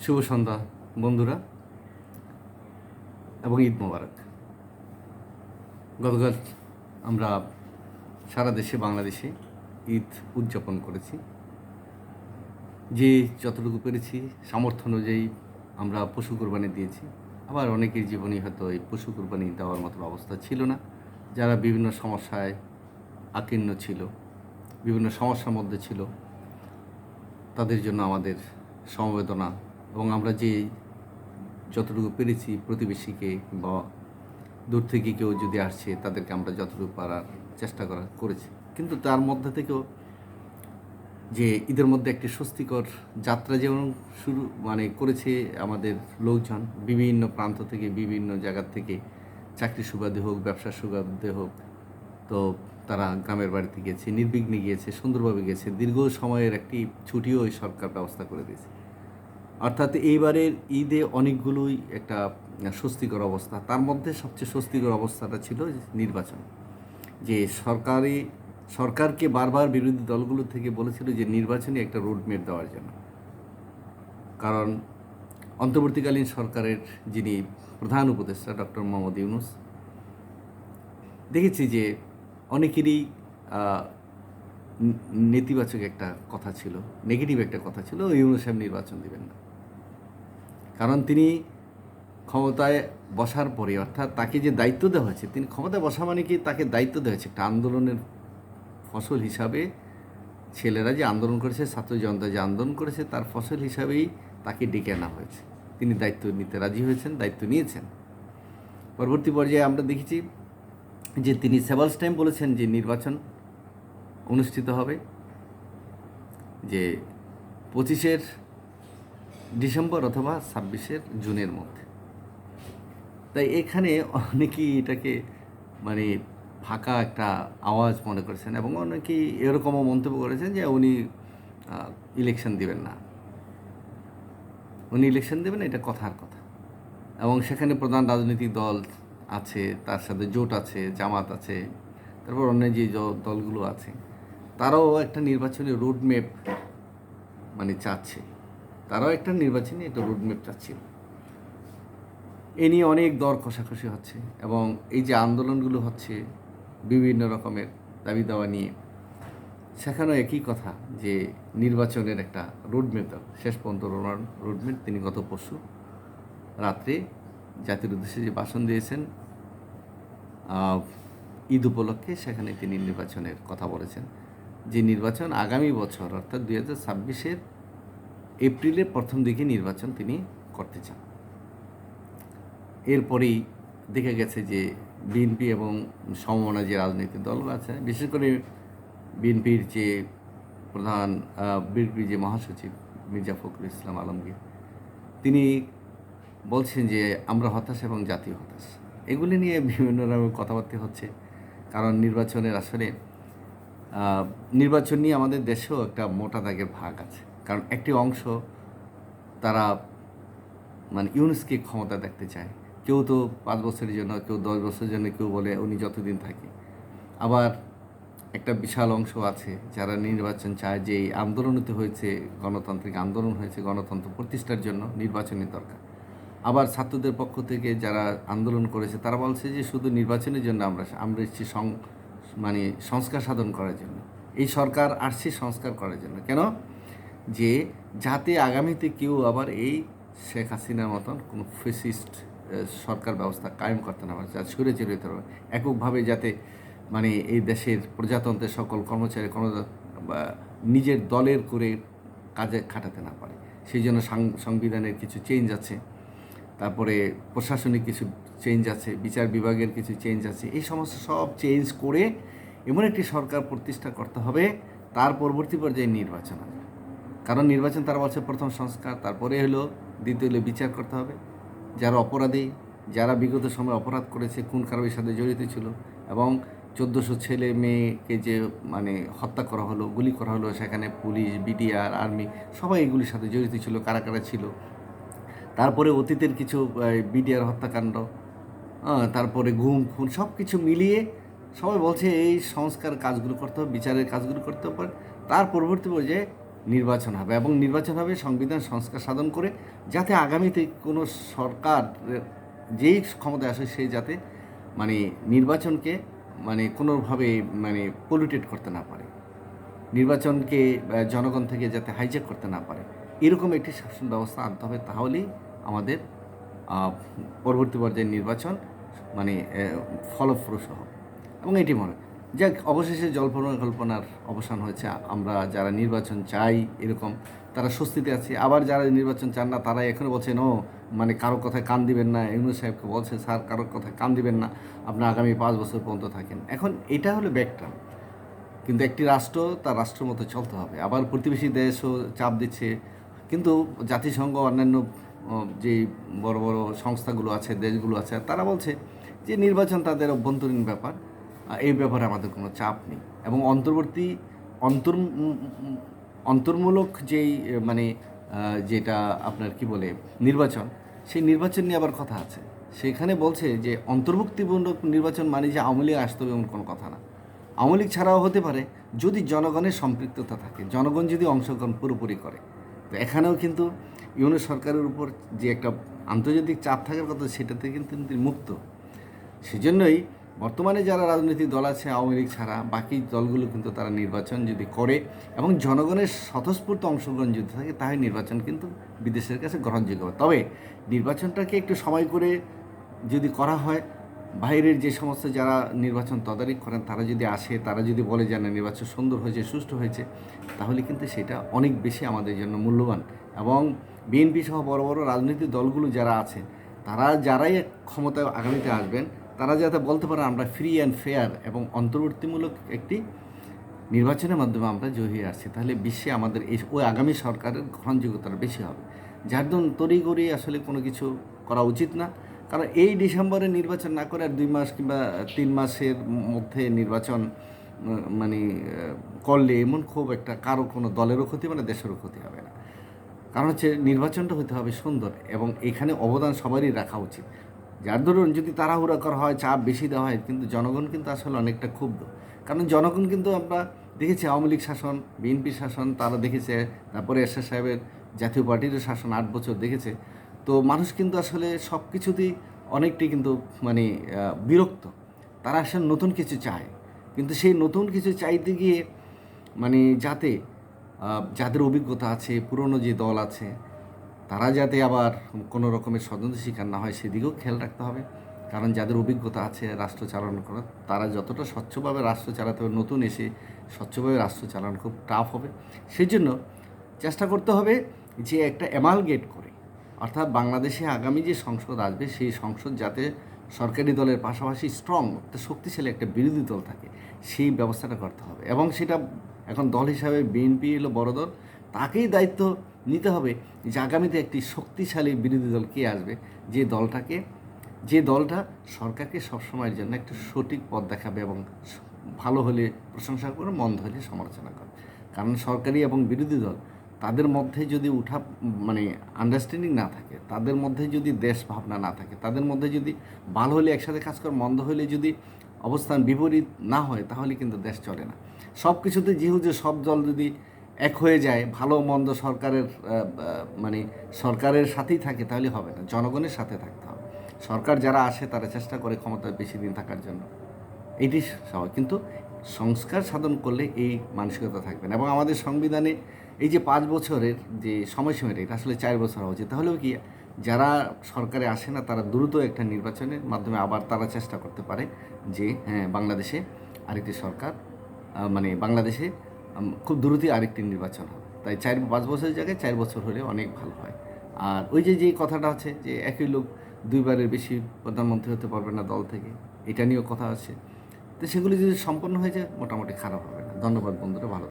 শুভ সন্ধ্যা, বন্ধুরা, এবং ঈদ মোবারক। গতকাল আমরা সারা দেশে, বাংলাদেশে ঈদ উদযাপন করেছি। যে যতটুকু পেরেছি, সামর্থ্য অনুযায়ী আমরা পশু কোরবানি দিয়েছি। আবার অনেকের জীবনে হয়তো এই পশু কোরবানি দেওয়ার মতো অবস্থা ছিল না। যারা বিভিন্ন সমস্যায় আকীর্ণ ছিল, বিভিন্ন সমস্যার মধ্যে ছিল, তাদের জন্য আমাদের সমবেদনা এবং আমরা যে যতটুকু পেরেছি প্রতিবেশীকে বা দূর থেকে কেউ যদি আসছে, তাদেরকে আমরা যতটুকু পারার চেষ্টা করা করেছি। কিন্তু তার মধ্যে থেকেও যে ঈদের মধ্যে একটি স্বস্তিকর যাত্রা যেমন শুরু মানে করেছে আমাদের লোকজন, বিভিন্ন প্রান্ত থেকে, বিভিন্ন জায়গার থেকে চাকরি সুবাদে হোক ব্যবসা সুবাদে হোক, তো তারা গ্রামের বাড়িতে গিয়েছে, নির্বিঘ্নে গিয়েছে, সুন্দরভাবে গিয়েছে, দীর্ঘ সময়ের একটি ছুটিও সরকার ব্যবস্থা করে দিয়েছে। অর্থাৎ এইবারের ঈদে অনেকগুলোই একটা স্বস্তিকর অবস্থা। তার মধ্যে সবচেয়ে স্বস্তিকর অবস্থাটা ছিল নির্বাচন। যে সরকারি, সরকারকে বারবার বিরোধী দলগুলো থেকে বলেছিল যে নির্বাচনে একটা রোডম্যাপ দেওয়ার জন্য। কারণ অন্তর্বর্তীকালীন সরকারের যিনি প্রধান উপদেষ্টা ডক্টর মোহাম্মদ ইউনুস, দেখেছি যে অনেকেরই নেতিবাচক একটা কথা ছিল নেগেটিভ একটা কথা ছিল ইউনুস সাহেব নির্বাচন দিবেন না। কারণ তিনি ক্ষমতায় বসার পরে অর্থাৎ তাকে যে দায়িত্ব দেওয়া হয়েছে, তিনি ক্ষমতায় বসা মানে কি? তাকে দায়িত্ব দেওয়া হয়েছে একটা আন্দোলনের ফসল হিসাবে। ছেলেরা যে আন্দোলন করেছে ছাত্র জনতা যে আন্দোলন করেছে, তার ফসল হিসাবেই তাকে ডেকে আনা হয়েছে। তিনি দায়িত্ব নিতে রাজি হয়েছেন, দায়িত্ব নিয়েছেন। পরবর্তী পর্যায়ে আমরা দেখেছি যে তিনি সেভালস টাইম বলেছেন যে নির্বাচন অনুষ্ঠিত হবে, যে পঁচিশের ডিসেম্বর অথবা ছাব্বিশের জুনের মধ্যে। তাই এখানে অনেকেই এটাকে মানে ফাঁকা একটা আওয়াজ মনে করেছেন এবং অনেকেই এরকমও মন্তব্য করেছেন যে উনি ইলেকশন দিবেন না। উনি ইলেকশন দেবেন এটা কথার কথা। এবং সেখানে প্রধান রাজনৈতিক দল আছে, তার সাথে জোট আছে, জামাত আছে, তারপর অন্য যে দলগুলো আছে, তারাও একটা নির্বাচনী রোডম্যাপ মানে চাচ্ছে। তারাও একটা নির্বাচনী একটা রোডম্যাপ চাচ্ছিল। এ নিয়ে অনেক দর কষাকষি হচ্ছে এবং এই যে আন্দোলনগুলো হচ্ছে বিভিন্ন রকমের দাবি দাওয়া নিয়ে, সেখানেও একই কথা যে নির্বাচনের একটা রোডম্যাপ শেষ পর্যন্ত রোডম্যাপ তিনি গত পরশু রাত্রে জাতির উদ্দেশ্যে যে ভাষণ দিয়েছেন ঈদ উপলক্ষে সেখানে তিনি নির্বাচনের কথা বলেছেন। যে নির্বাচন আগামী বছর অর্থাৎ দুই হাজার ছাব্বিশের এপ্রিলের প্রথম দিকে নির্বাচন তিনি করতে চান। এরপরেই দেখা গেছে যে বিএনপি এবং সমমনা যে রাজনৈতিক দলগুলো আছে, বিশেষ করে বিএনপির যে প্রধান বিএনপির যে মহাসচিব মির্জা ফখরুল ইসলাম আলমগীর, তিনি বলছেন যে আমরা হতাশ এবং জাতীয় হতাশ। এগুলি নিয়ে বিভিন্ন রকমের কথাবার্তা হচ্ছে, কারণ নির্বাচনের আসলে নির্বাচন নিয়ে আমাদের দেশেও একটা মোটা দাগের ভাগ আছে। কারণ একটি অংশ তারা মানে ইউনুসকে ক্ষমতা দেখতে চায়। কেউ তো পাঁচ বছরের জন্য, কেউ দশ বছরের জন্য কেউ বলে উনি যতদিন থাকে। আবার একটা বিশাল অংশ আছে যারা নির্বাচন চায় যে এই আন্দোলনতে হয়েছে গণতান্ত্রিক আন্দোলন হয়েছে, গণতন্ত্র প্রতিষ্ঠার জন্য নির্বাচনের দরকার। আবার ছাত্রদের পক্ষ থেকে যারা আন্দোলন করেছে, তারা বলছে যে শুধু নির্বাচনের জন্য আমরা আমরা এসেছি সং মানে সংস্কার সাধন করার জন্য। এই সরকার আসছে সংস্কার করার জন্য। কেন? যে যাতে আগামীতে কেউ আবার এই শেখ হাসিনার মতন কোনো ফেসিস্ট সরকার ব্যবস্থা কায়েম করতে না পারে, যা ছুড়ে চেড়ে যেতে পারে। এককভাবে যাতে মানে এই দেশের প্রজাতন্ত্রের সকল কর্মচারী বা নিজের দলের করে কাজে খাটাতে না পারে। সেই জন্য সংবিধানের কিছু চেঞ্জ আছে। তারপরে প্রশাসনিক কিছু চেঞ্জ আছে, বিচার বিভাগের কিছু চেঞ্জ আছে। এই সমস্ত সব চেঞ্জ করে এমন একটি সরকার প্রতিষ্ঠা করতে হবে, তার পরবর্তী পর্যায়ে নির্বাচন হবে। কারণ নির্বাচন তারা বলছে প্রথম সংস্কার, তারপরে হলো দ্বিতীয় হলো বিচার করতে হবে। যারা অপরাধী, যারা বিগত সময় অপরাধ করেছে খুন কারোর সাথে জড়িত ছিল এবং চোদ্দোশো ছেলে মেয়েকে যে মানে হত্যা করা হলো, গুলি করা হলো, সেখানে পুলিশ, বিডিআর, আর্মি সবাই এগুলির সাথে জড়িত ছিল, কারা কারা ছিল। তারপরে অতীতের কিছু বিডিআর হত্যাকাণ্ড তারপরে ঘুম, খুন সব কিছু মিলিয়ে সবাই বলছে এই সংস্কার কাজগুলো করতে হবে, বিচারের কাজগুলো করতে হবে। তার পরবর্তী পর্যায়ে নির্বাচন হবে এবং নির্বাচন হবে সংবিধান সংস্কার সাধন করে যাতে আগামীতে কোনো সরকার যেই ক্ষমতায় আসে সে যাতে মানে নির্বাচনকে মানে কোনোভাবে মানে পলিউটেড করতে না পারে নির্বাচনকে জনগণ থেকে যাতে হাইজ্যাক করতে না পারে এরকম একটি শাসন ব্যবস্থা আনতে হবে তাহলেই আমাদের পরবর্তী পর্যায়ে নির্বাচন মানে ফলপ্রসূ হবে এবং এটি মনে। যাক, অবশেষে জল্পনা কল্পনার অবসান হয়েছে। আমরা যারা নির্বাচন চাই এরকম, তারা স্বস্তিতে আছে। আবার যারা নির্বাচন চান না তারা এখনও বলছেন ও মানে কারও কথায় কান দিবেন না। ইমরুল সাহেবকে বলছে, স্যার, কারোর কথায় কান দিবেন না। আপনার আগামী পাঁচ বছর পর্যন্ত থাকেন। এখন এটা হলো ব্যাকটার্ন কিন্তু একটি রাষ্ট্র, তার রাষ্ট্র মতো চলতে হবে। আবার প্রতিবেশী দেশও চাপ দিচ্ছে। কিন্তু জাতিসংঘ, অন্যান্য যে বড় বড় সংস্থাগুলো আছে, দেশগুলো আছে, তারা বলছে যে নির্বাচন তাদের অভ্যন্তরীণ ব্যাপার। এই ব্যাপারে আমাদের কোনো চাপ নেই। এবং অন্তর্বর্তী অন্তর অন্তর্মূলক যেই মানে যেটা আপনার কি বলে, নির্বাচন, সেই নির্বাচন নিয়ে আবার কথা আছে। সেখানে বলছে যে, অন্তর্ভুক্তিমূলক নির্বাচন মানে যে আওয়ামী লীগ আসতে হবে এমন কোনো কথা না। আওয়ামী লীগ ছাড়াও হতে পারে, যদি জনগণের সম্পৃক্ততা থাকে, জনগণ যদি অংশগ্রহণ পুরোপুরি করে। তো এখানেও কিন্তু ইউনো সরকারের উপর যে একটা আন্তর্জাতিক চাপ থাকার কথা, সেটাতে কিন্তু তিনি মুক্ত। সেজন্যই বর্তমানে যারা রাজনৈতিক দল আছে, আওয়ামী লীগ ছাড়া, বাকি দলগুলো কিন্তু তারা নির্বাচন যদি করে এবং জনগণের স্বতঃস্ফূর্ত অংশগ্রহণ যদি থাকে, তাহলে নির্বাচন কিন্তু বিদেশের কাছে গ্রহণযোগ্য। হবে তবে নির্বাচনটাকে একটু সময় করে যদি করা হয়, বাইরের যে সমস্ত যারা নির্বাচন তদারকি করেন, তারা যদি আসে, তারা যদি বলে যে, না, নির্বাচন সুন্দর হয়েছে, সুষ্ঠু হয়েছে, তাহলে কিন্তু সেটা অনেক বেশি আমাদের জন্য মূল্যবান। এবং বিএনপি সহ বড় বড় রাজনৈতিক দলগুলো যারা আছে, তারা যারাই ক্ষমতায় আগামীতে আসবেন তারা যাতে বলতে পারে আমরা ফ্রি অ্যান্ড ফেয়ার এবং অন্তর্বর্তীমূলক একটি নির্বাচনের মাধ্যমে আমরা জয়ী হয়ে আসছি, তাহলে বিশ্বে আমাদের এই ওই আগামী সরকারের গ্রহণযোগ্যতাটা বেশি হবে। যার জন্য তড়িগড়ি আসলে কোনো কিছু করা উচিত না। কারণ এই ডিসেম্বরে নির্বাচন না করে আর দুই মাস কিংবা তিন মাসের মধ্যে নির্বাচন মানে করলে এমন খুব একটা কারও কোনো দলেরও ক্ষতি হবে না, দেশেরও ক্ষতি হবে না। কারণ হচ্ছে নির্বাচনটা হতে হবে সুন্দর এবং এখানে অবদান সবারই রাখা উচিত। যার ধরুন যদি তাড়াহুড়া করা হয়, চাপ বেশি দেওয়া হয়, কিন্তু জনগণ কিন্তু আসলে অনেকটা ক্ষুব্ধ। কারণ জনগণ কিন্তু আমরা দেখেছি, আওয়ামী লীগ শাসন, বিএনপি শাসন, তারা দেখেছে, তারপরে এরশাদ সাহেবের জাতীয় পার্টিরও শাসন আট বছর দেখেছে। তো মানুষ কিন্তু আসলে সব কিছুতেই অনেকটাই কিন্তু মানে বিরক্ত। তারা আসলে নতুন কিছু চায়। কিন্তু সেই নতুন কিছু চাইতে গিয়ে মানে যাতে যাদের অভিজ্ঞতা আছে, পুরনো যে দল আছে তারা যাতে আবার কোনো রকমের স্বতন্ত্র শিকার না হয়, সেদিকেও খেয়াল রাখতে হবে। কারণ যাদের অভিজ্ঞতা আছে রাষ্ট্র চালনা করার, তারা যতটা স্বচ্ছভাবে রাষ্ট্র চালাতে হবে, নতুন এসে স্বচ্ছভাবে রাষ্ট্র চালানো খুব টাফ হবে। সেই জন্য চেষ্টা করতে হবে যে একটা অ্যামালগেট করে। অর্থাৎ বাংলাদেশে আগামী যে সংসদ আসবে, সেই সংসদ যাতে সরকারি দলের পাশাপাশি স্ট্রং শক্তিশালী, একটা বিরোধী দল থাকে, সেই ব্যবস্থাটা করতে হবে। এবং সেটা এখন দল হিসাবে বিএনপি এলো, বড় দল, তাকেই দায়িত্ব নিতে হবে যে আগামীতে একটি শক্তিশালী বিরোধী দল কে আসবে? যে দলটাকে, যে দলটা সরকারকে সবসময়ের জন্য একটু সঠিক পথ দেখাবে এবং ভালো হলে প্রশংসা করে, মন্দ হলে সমালোচনা করে। কারণ সরকারি এবং বিরোধী দল তাদের মধ্যে যদি উঠা মানে আন্ডারস্ট্যান্ডিং না থাকে, তাদের মধ্যে যদি দেশ ভাবনা না থাকে, তাদের মধ্যে যদি ভালো হলে একসাথে কাজ করে, মন্দ হলে যদি অবস্থান বিপরীত না হয়, তাহলে কিন্তু দেশ চলে না। সব কিছুতে যেহেতু সব দল যদি এক হয়ে যায়, ভালো মন্দ সরকারের মানে সরকারের সাথেই থাকে তাহলে হবে না, জনগণের সাথে থাকতে হবে। সরকার যারা আসে তারা চেষ্টা করে ক্ষমতায় বেশি দিন থাকার জন্য। এটি স্বাভাবিক, কিন্তু সংস্কার সাধন করলে এই মানসিকতা থাকবে না। এবং আমাদের সংবিধানে এই যে পাঁচ বছরের যে সময়সীমাটা, এটা আসলে চার বছর হওয়া উচিত। তাহলেও কি যারা সরকারে আসে না, তারা দ্রুত একটা নির্বাচনের মাধ্যমে আবার তারা চেষ্টা করতে পারে যে হ্যাঁ বাংলাদেশে আরেকটি সরকার মানে বাংলাদেশে খুব দ্রুতই আরেকটি নির্বাচন হবে। তাই চার, পাঁচ বছরের জায়গায় চার বছর হলে অনেক ভালো হয়। আর ওই যে যে কথাটা আছে যে, একই লোক দুইবারের বেশি প্রধানমন্ত্রী হতে পারবে না দল থেকে, এটা নিয়েও কথা আছে। তো সেগুলি যদি সম্পন্ন হয়ে যায়, মোটামুটি খারাপ হবে না। ধন্যবাদ বন্ধুরা, ভালো